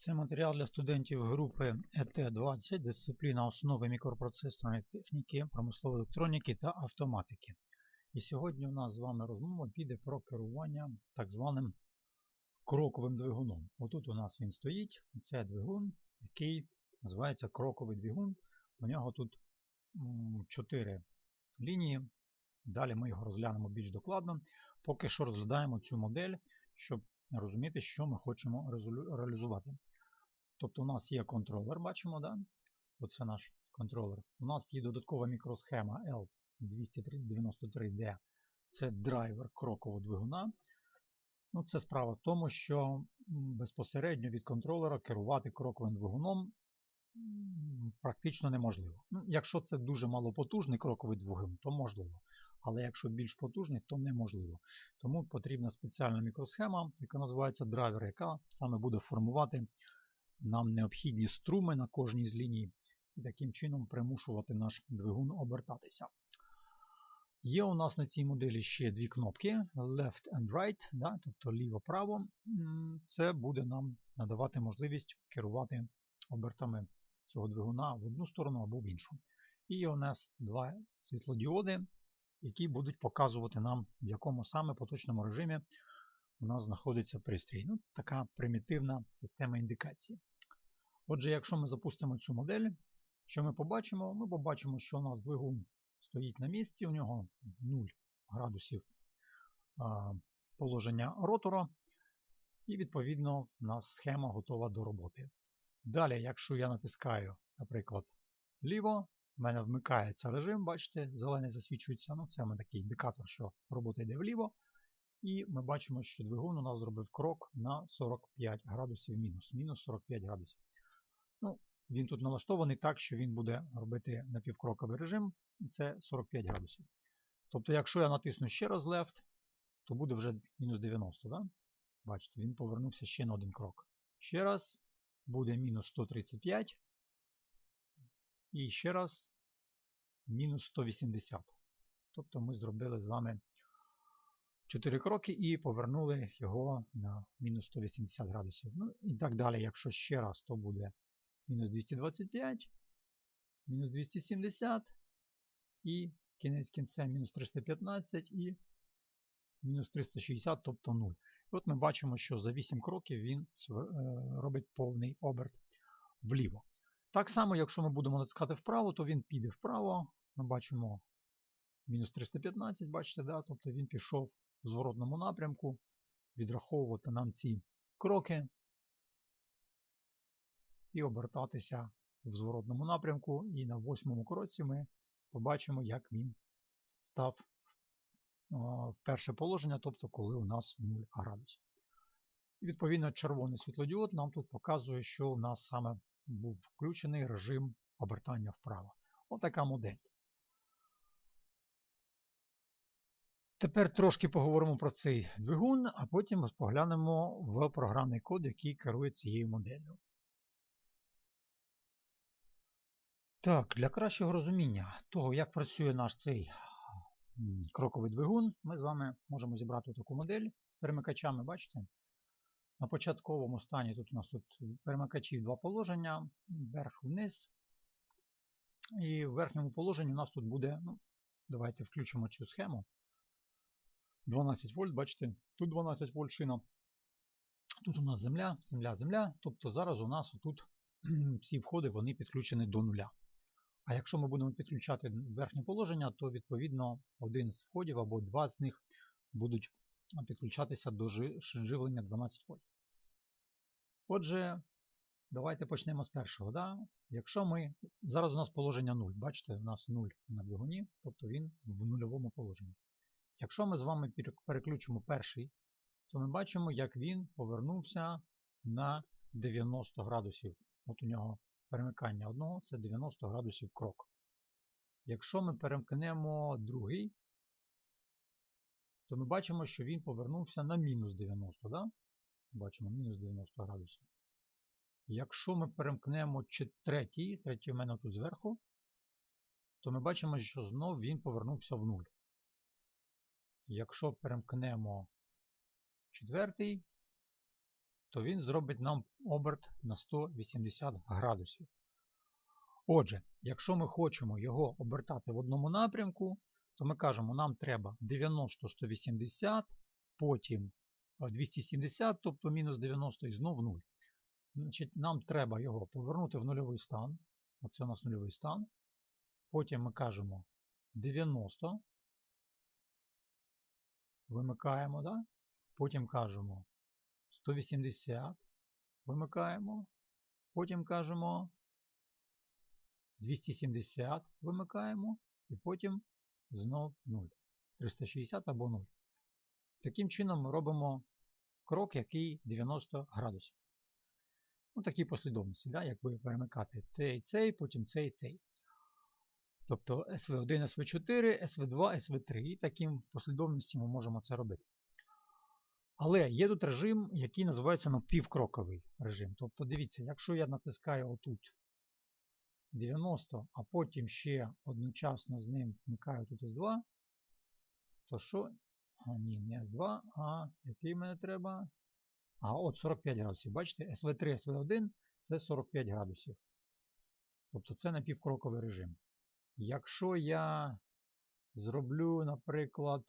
Це матеріал для студентів групи ЕТ-20, дисципліна основи мікропроцесорної техніки, промислової електроніки та автоматики. І сьогодні у нас з вами розмова піде про керування так званим кроковим двигуном. Отут у нас він стоїть, це двигун, який називається кроковий двигун. У нього тут 4 лінії. Далі ми його розглянемо більш докладно. Поки що розглядаємо цю модель, щоб розуміти, що ми хочемо реалізувати. Тобто у нас є контролер, бачимо, да? оце наш контролер. У нас є додаткова мікросхема L293D. Це драйвер крокового двигуна. Ну, Це справа в тому, що безпосередньо від контролера керувати кроковим двигуном практично неможливо. Ну, Якщо це дуже малопотужний кроковий двигун, то можливо. Але якщо більш потужний, то неможливо. Тому потрібна спеціальна мікросхема, яка називається драйвер, яка саме буде формувати нам необхідні струми на кожній з ліній, і таким чином примушувати наш двигун обертатися. Є у нас на цій моделі ще дві кнопки Left and Right, да, тобто ліво-право. Це буде нам надавати можливість керувати обертами цього двигуна в одну сторону або в іншу. І є у нас два світлодіоди, які будуть показувати нам, в якому саме поточному режимі у нас знаходиться пристрій. Ну, Така примітивна система індикації. Отже, якщо ми запустимо цю модель, що ми побачимо? Ми побачимо, що у нас двигун стоїть на місці, у нього 0 градусів положення ротора, і, відповідно, у нас схема готова до роботи. Далі, якщо я натискаю, наприклад, ліво, в мене вмикається режим, бачите, зелений засвічується. ну Це мене такий індикатор, що робота йде вліво. І ми бачимо, що двигун у нас зробив крок на 45 градусів мінус. Мінус 45 градусів. Він тут налаштований так, що він буде робити напівкроковий режим, і це 45 градусів. Тобто, якщо я натисну ще раз left, то буде вже мінус 90. Да? Бачите, він повернувся ще на один крок. Ще раз буде мінус 135. І ще раз мінус 180. Тобто ми зробили з вами 4 кроки і повернули його на мінус 180 градусів. Ну і так далі, якщо ще раз, то буде мінус 225, мінус 270 і кінець кінця мінус 315 і мінус 360, тобто 0. І от ми бачимо, що за 8 кроків він е, робить повний оберт вліво. Так само, якщо ми будемо натискати вправо, то він піде вправо. Ми бачимо мінус 315, бачите, да? тобто він пішов в зворотному напрямку, відраховувати нам ці кроки і обертатися в зворотному напрямку. І на восьмому кроці ми побачимо, як він став в перше положення, тобто коли у нас 0 градусів. І відповідно, червоний світлодіод нам тут показує, що у нас саме був включений режим обертання вправо. Отака модель. Тепер трошки поговоримо про цей двигун, а потім поглянемо в програмний код, який керує цією моделлю. Так, для кращого розуміння того, як працює наш цей кроковий двигун, ми з вами можемо зібрати таку модель з перемикачами, бачите? На початковому стані тут у нас тут перемикачів два положення, вверх-вниз. І в верхньому положенні у нас тут буде, ну, давайте включимо цю схему. 12 вольт, бачите, тут 12 вольт шина. Тут у нас земля, земля, земля. Тобто зараз у нас тут всі входи вони підключені до нуля. А якщо ми будемо підключати верхнє положення, то відповідно один з входів або два з них будуть підключатися до живлення 12 вольт. Отже, давайте почнемо з першого. Да? Якщо ми. Зараз у нас положення 0. Бачите, у нас 0 на двигуні, тобто він в нульовому положенні. Якщо ми з вами переключимо перший, то ми бачимо, як він повернувся на 90 градусів. От у нього перемикання одного це 90 градусів крок. Якщо ми перемкнемо другий, то ми бачимо, що він повернувся на мінус 90. Да? Бачимо мінус 90 градусів. Якщо ми перемкнемо третій, третій у мене тут зверху, то ми бачимо, що знов він повернувся в нуль. Якщо перемкнемо четвертий, то він зробить нам оберт на 180 градусів. Отже, якщо ми хочемо його обертати в одному напрямку, то ми кажемо, нам треба 90-180, потім 270, тобто мінус 90 і знов 0. Значить, Нам треба його повернути в нульовий стан. Оце у нас нульовий стан. Потім ми кажемо 90. Вимикаємо, да? потім кажемо 180. Вимикаємо. Потім кажемо 270 вимикаємо, і потім знов 0. 360 або 0. Таким чином ми робимо крок, який 90 градусів. Ну, такі послідовності, да, якби перемикати цей, цей, потім цей цей. Тобто SV1, SV4, SV2, SV3. І таким послідовності ми можемо це робити. Але є тут режим, який називається напівкроковий режим. Тобто, дивіться, якщо я натискаю отут 90, а потім ще одночасно з ним вмикаю тут S2, то що? А, ні, не S2, а який мене треба? А, от 45 градусів. Бачите, SV3, SV1 це 45 градусів. Тобто це напівкроковий режим. Якщо я зроблю, наприклад,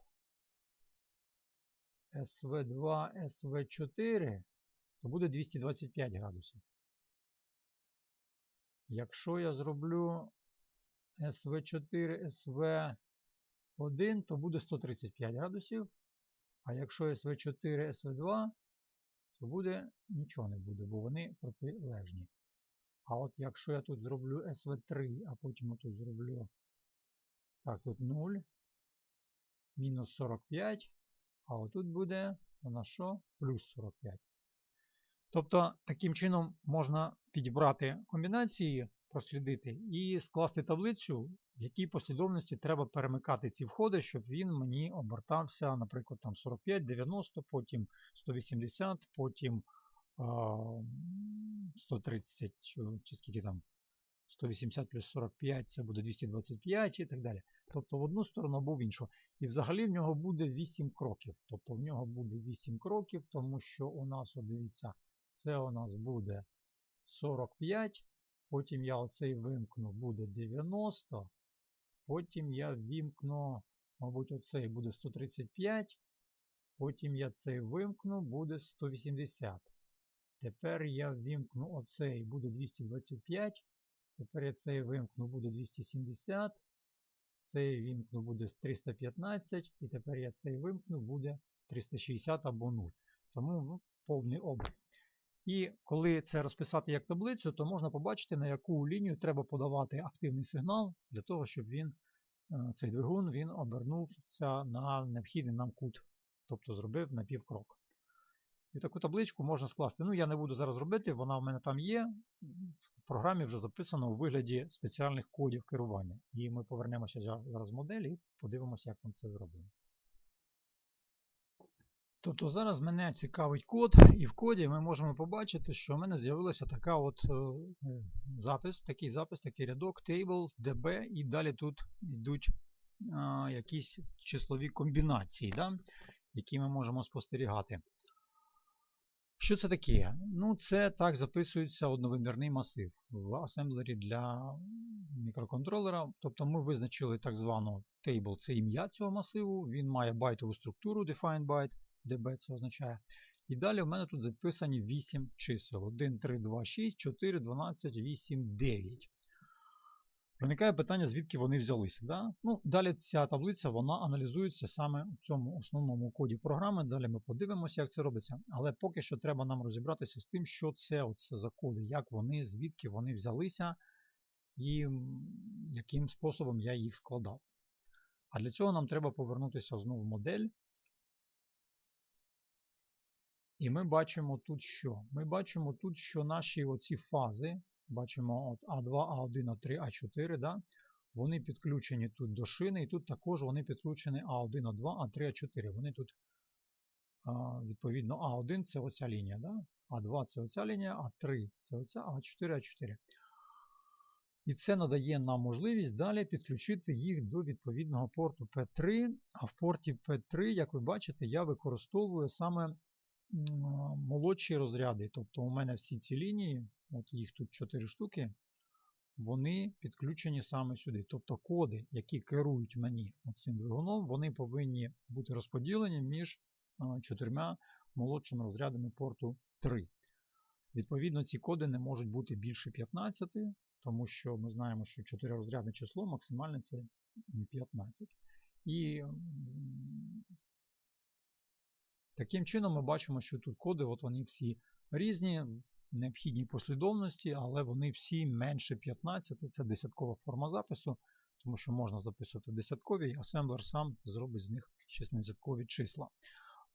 SV2, SV4, то буде 225 градусів. Якщо я зроблю SV4, SV1, то буде 135 градусів. А якщо SV4, SV2, то буде нічого не буде, бо вони протилежні. А от якщо я тут зроблю SV3, а потім тут зроблю так, тут 0, мінус 45, а отут буде у нас що? Плюс 45. Тобто, таким чином можна підібрати комбінації, прослідити і скласти таблицю, в якій послідовності треба перемикати ці входи, щоб він мені обертався, наприклад, там 45, 90, потім 180, потім 130, чи скільки там 180 плюс 45 це буде 225 і так далі. Тобто в одну сторону або в іншу. І взагалі в нього буде 8 кроків. Тобто в нього буде 8 кроків, тому що у нас, от дивіться, це у нас буде 45. Потім я оцей вимкну, буде 90. Потім я вімкну, мабуть, оцей буде 135. Потім я цей вимкну, буде 180. Тепер я вімкну оцей, буде 225. Тепер я цей вимкну, буде 270. Цей вимкну буде 315. І тепер я цей вимкну, буде 360 або 0. Тому ну, повний оберт. І коли це розписати як таблицю, то можна побачити, на яку лінію треба подавати активний сигнал для того, щоб він, цей двигун він обернувся на необхідний нам кут, тобто зробив на півкрок. І таку табличку можна скласти. Ну, я не буду зараз робити, вона в мене там є. В програмі вже записано у вигляді спеціальних кодів керування. І ми повернемося зараз в модель і подивимося, як там це зроблено. Тобто зараз мене цікавить код, і в коді ми можемо побачити, що в мене з'явилася така от е, запис, такий запис, такий рядок, table, db, і далі тут йдуть а, якісь числові комбінації, да, які ми можемо спостерігати. Що це таке? Ну, це так записується одновимірний масив в асемблері для мікроконтролера. Тобто ми визначили так звану table, це ім'я цього масиву, він має байтову структуру, define byte. DB це означає. І далі в мене тут записані 8 чисел. 1, 3, 2, 6, 4, 12, 8, 9. Виникає питання, звідки вони взялися. Да? Ну, Далі ця таблиця вона аналізується саме в цьому основному коді програми. Далі ми подивимося, як це робиться. Але поки що треба нам розібратися з тим, що це оце за коди, як вони, звідки вони взялися і яким способом я їх складав. А для цього нам треба повернутися знову в модель. І ми бачимо тут що? Ми бачимо тут, що наші оці фази, бачимо от А2, А1, А3, А4, да? вони підключені тут до шини, і тут також вони підключені А1, А2, А3, А4. Вони тут, відповідно, А1 це оця лінія, да? А2 це оця лінія, А3 це оця, А4, А4. І це надає нам можливість далі підключити їх до відповідного порту P3. А в порті P3, як ви бачите, я використовую саме молодші розряди, тобто у мене всі ці лінії, от їх тут 4 штуки, вони підключені саме сюди. Тобто коди, які керують мені цим двигуном, вони повинні бути розподілені між чотирма молодшими розрядами порту 3. Відповідно, ці коди не можуть бути більше 15, тому що ми знаємо, що 4 розрядне число максимальне це 15. І таким чином ми бачимо, що тут коди, от вони всі різні, в необхідній послідовності, але вони всі менше 15. Це десяткова форма запису, тому що можна записувати десяткові, і асемблер сам зробить з них 16-кові числа.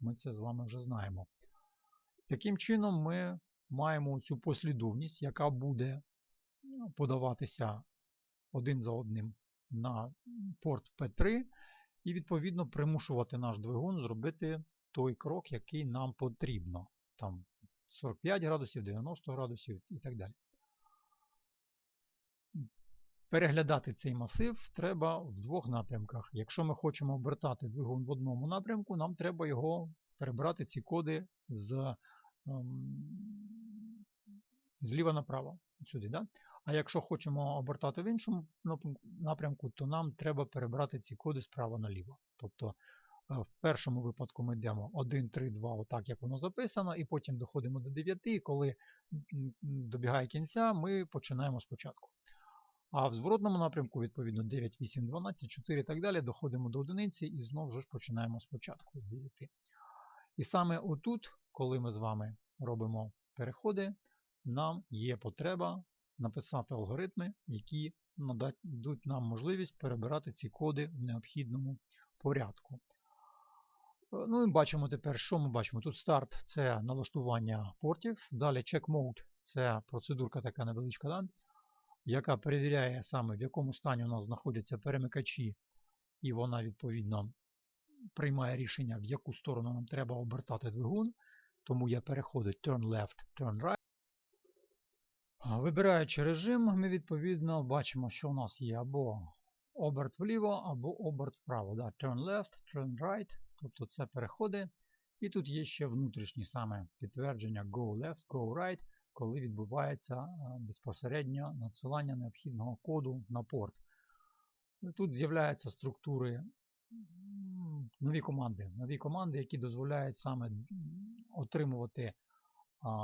Ми це з вами вже знаємо. Таким чином, ми маємо цю послідовність, яка буде ну, подаватися один за одним на порт P3, і, відповідно, примушувати наш двигун зробити той крок, який нам потрібно. Там 45 градусів, 90 градусів і так далі. Переглядати цей масив треба в двох напрямках. Якщо ми хочемо обертати двигун в одному напрямку, нам треба його перебрати ці коди з, ем, зліва направо. Сюди, да? А якщо хочемо обертати в іншому напрямку, то нам треба перебрати ці коди справа наліво. Тобто в першому випадку ми йдемо 1, 3, 2, отак, як воно записано, і потім доходимо до 9, і коли добігає кінця, ми починаємо спочатку. А в зворотному напрямку, відповідно, 9, 8, 12, 4 і так далі, доходимо до одиниці і знову ж починаємо спочатку з 9. І саме отут, коли ми з вами робимо переходи, нам є потреба написати алгоритми, які нададуть нам можливість перебирати ці коди в необхідному порядку. Ну і бачимо тепер, що ми бачимо? Тут старт це налаштування портів. Далі check mode це процедурка така невеличка, да? яка перевіряє саме, в якому стані у нас знаходяться перемикачі, і вона, відповідно, приймає рішення, в яку сторону нам треба обертати двигун. Тому я переходжу turn left, turn right. Вибираючи режим, ми відповідно бачимо, що у нас є або оберт вліво, або оберт вправо. Да? Turn left, turn right. Тобто це переходи. І тут є ще внутрішні саме підтвердження go left, go right, коли відбувається безпосередньо надсилання необхідного коду на порт. Тут з'являються структури, нові команди, нові команди, які дозволяють саме отримувати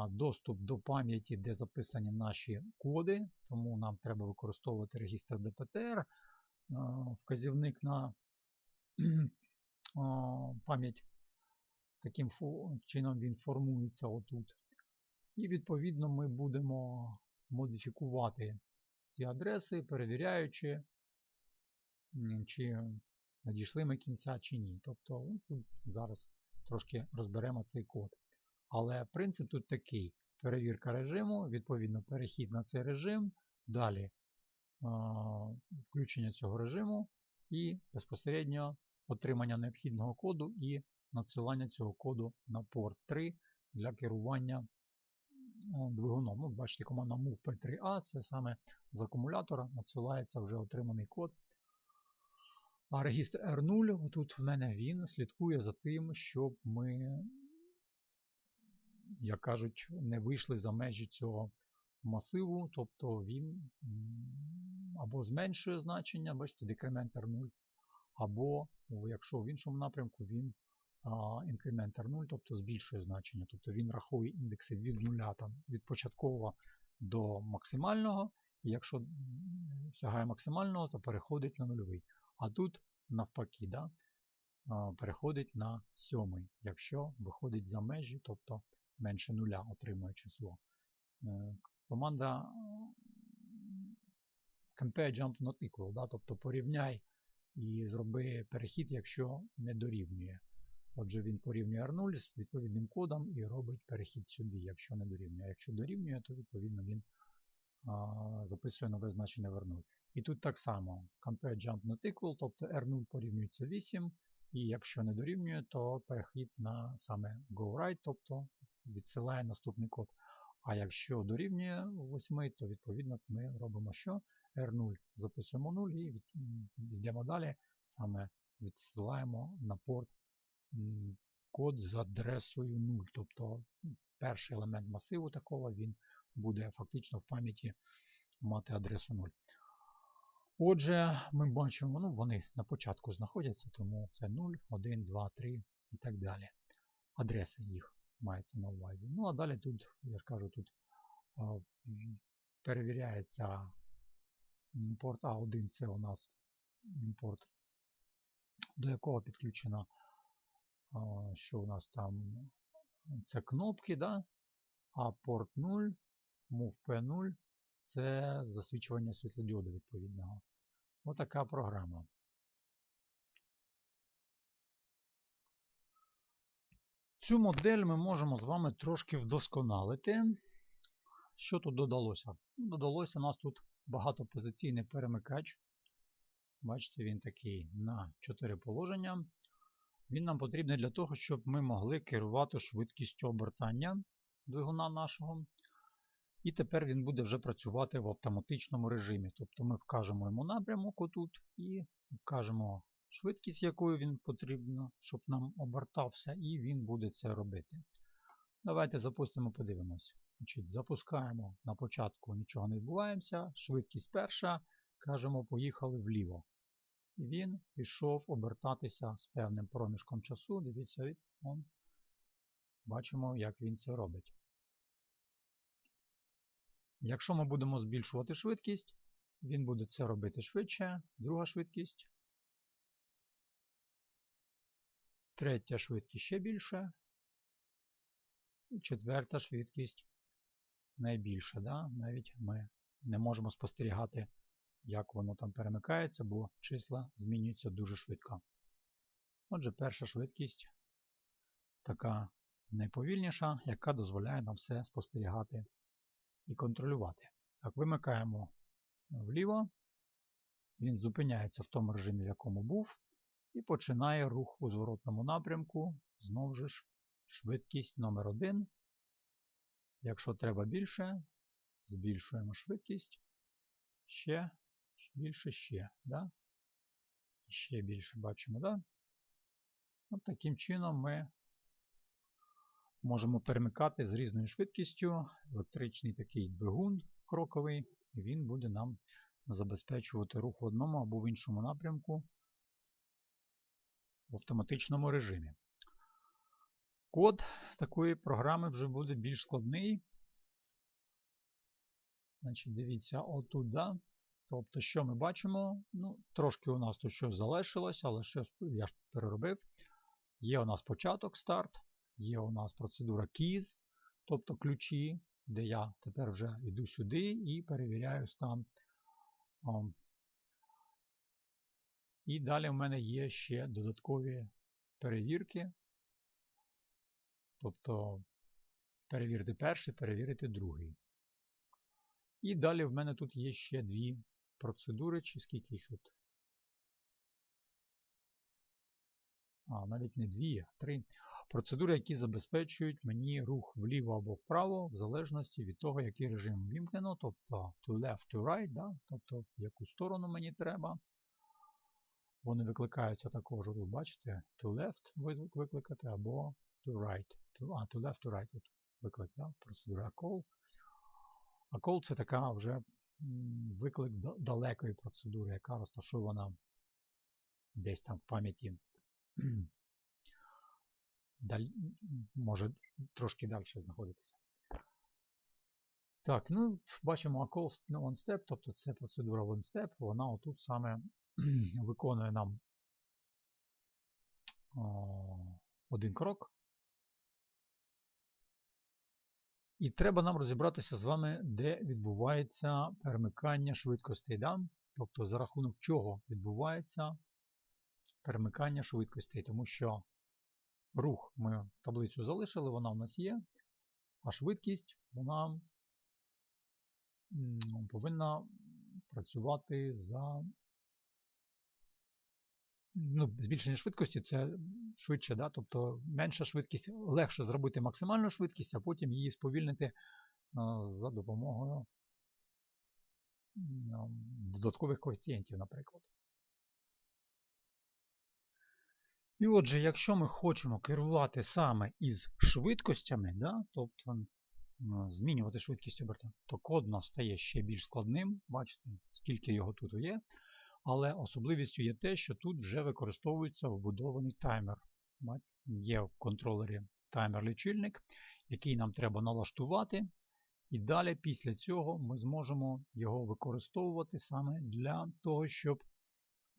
доступ до пам'яті, де записані наші коди. Тому нам треба використовувати регістр DPTR, вказівник на пам'ять. Таким чином він формується отут. І відповідно ми будемо модифікувати ці адреси, перевіряючи, чи надійшли ми кінця чи ні. Тобто зараз трошки розберемо цей код. Але принцип тут такий: перевірка режиму, відповідно, перехід на цей режим, далі включення цього режиму і безпосередньо отримання необхідного коду і надсилання цього коду на порт 3 для керування двигуном. Ну, Бачите, команда move P3A це саме з акумулятора надсилається вже отриманий код. А регістр R0, тут в мене він слідкує за тим, щоб ми, як кажуть, не вийшли за межі цього масиву, тобто він або зменшує значення, бачите, декремент R0, або, якщо в іншому напрямку, він інкрементар 0, тобто збільшує значення. Тобто він рахує індекси від нуля там, від початкового до максимального, і якщо сягає максимального, то переходить на нульовий. А тут навпаки, да, переходить на сьомий, якщо виходить за межі, тобто менше нуля отримує число. Е, команда compare jump not equal, да, тобто порівняй і зроби перехід, якщо не дорівнює. Отже, він порівнює R0 з відповідним кодом і робить перехід сюди, якщо не дорівнює. А Якщо дорівнює, то відповідно він а, записує нове значення в R0. І тут так само compare jump not equal, тобто R0 порівнюється 8, і якщо не дорівнює, то перехід на саме go right, тобто відсилає наступний код. А якщо дорівнює 8, то відповідно ми робимо що? R0 записуємо 0 і йдемо далі, саме відсилаємо на порт код з адресою 0. Тобто перший елемент масиву такого він буде фактично в пам'яті мати адресу 0. Отже, ми бачимо, ну, вони на початку знаходяться, тому це 0, 1, 2, 3 і так далі. Адреса їх мається на увазі. Ну, а далі тут, я ж кажу, тут перевіряється порт А1, це у нас порт, до якого підключено, що у нас там, це кнопки, да? а порт 0, move P0 це засвічування світлодіоду відповідного. Отака програма. Цю модель ми можемо з вами трошки вдосконалити. Що тут додалося? Додалося у нас тут багатопозиційний перемикач. Бачите, він такий на 4 положення. Він нам потрібний для того, щоб ми могли керувати швидкістю обертання двигуна нашого. І тепер він буде вже працювати в автоматичному режимі. Тобто ми вкажемо йому напрямок отут і вкажемо швидкість, якою він потрібно, щоб нам обертався, і він буде це робити. Давайте запустимо, подивимось. Значить, Запускаємо на початку, нічого не відбувається. Швидкість перша, кажемо, поїхали вліво. І він пішов обертатися з певним проміжком часу. Дивіться, он. бачимо, як він це робить. Якщо ми будемо збільшувати швидкість, він буде це робити швидше. Друга швидкість. Третя швидкість ще більше. І четверта швидкість найбільша. Да? Навіть ми не можемо спостерігати, як воно там перемикається, бо числа змінюються дуже швидко. Отже, перша швидкість така найповільніша, яка дозволяє нам все спостерігати і контролювати. Так, вимикаємо вліво, він зупиняється в тому режимі, в якому був, і починає рух у зворотному напрямку. Знову ж швидкість номер 1 Якщо треба більше, збільшуємо швидкість. Ще більше, ще. Да? Ще більше бачимо, да? От таким чином ми можемо перемикати з різною швидкістю електричний такий двигун кроковий, і він буде нам забезпечувати рух в одному або в іншому напрямку в автоматичному режимі. Код такої програми вже буде більш складний. Значить, Дивіться, отут, да? Тобто, що ми бачимо? Ну, Трошки у нас тут щось залишилось, але щось я ж переробив. Є у нас початок старт, є у нас процедура keys, тобто ключі, де я тепер вже йду сюди і перевіряю стан. І далі в мене є ще додаткові перевірки. Тобто перевірити перший, перевірити другий. І далі в мене тут є ще дві процедури, чи скільки їх тут. А, навіть не дві, а три. Процедури, які забезпечують мені рух вліво або вправо, в залежності від того, який режим вімкнено, тобто to left, to right, да? тобто в яку сторону мені треба. Вони викликаються також, ви бачите, to left викликати або to right. To, а, to left, to right. Тут виклик, да? процедура call. А call це така вже виклик далекої процедури, яка розташована десь там в пам'яті може трошки далі знаходитися. Так, ну, бачимо call one step, тобто це процедура one step, вона отут саме виконує нам один крок. І треба нам розібратися з вами, де відбувається перемикання швидкостей. Да? Тобто, за рахунок чого відбувається перемикання швидкостей, тому що рух ми таблицю залишили, вона в нас є, а швидкість вона повинна працювати за ну, збільшення швидкості це швидше, да? тобто менша швидкість, легше зробити максимальну швидкість, а потім її сповільнити за допомогою додаткових коефіцієнтів, наприклад. І отже, якщо ми хочемо керувати саме із швидкостями, да, тобто змінювати швидкість обертання, то код у нас стає ще більш складним. Бачите, скільки його тут є. Але особливістю є те, що тут вже використовується вбудований таймер. Є в контролері таймер-лічильник, який нам треба налаштувати. І далі після цього ми зможемо його використовувати саме для того, щоб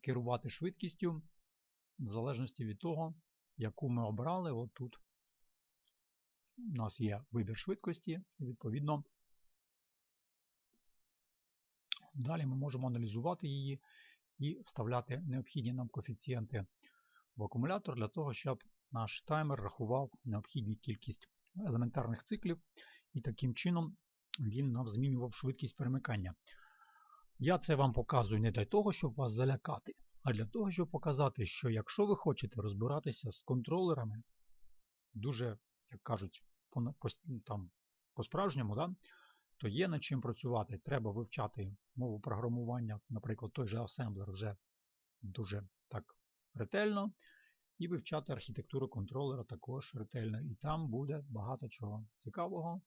керувати швидкістю в залежності від того, яку ми обрали. От тут у нас є вибір швидкості, і відповідно далі ми можемо аналізувати її і вставляти необхідні нам коефіцієнти в акумулятор для того, щоб наш таймер рахував необхідну кількість елементарних циклів, і таким чином він нам змінював швидкість перемикання. Я це вам показую не для того, щоб вас залякати, а для того, щоб показати, що якщо ви хочете розбиратися з контролерами, дуже, як кажуть, там, по-справжньому, да, то є над чим працювати. Треба вивчати мову програмування, наприклад, той же асемблер вже дуже так ретельно, і вивчати архітектуру контролера також ретельно. І там буде багато чого цікавого.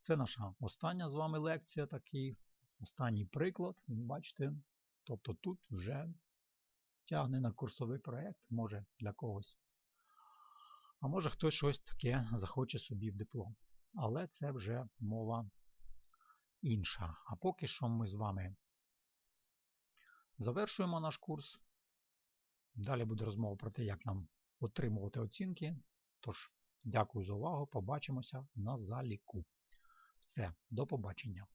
Це наша остання з вами лекція, такий останній приклад. Бачите, тобто тут вже тягне на курсовий проєкт, може для когось. А може хтось щось таке захоче собі в диплом. Але це вже мова інша. А поки що ми з вами завершуємо наш курс. Далі буде розмова про те, як нам отримувати оцінки. Тож, дякую за увагу. Побачимося на заліку. Все, до побачення.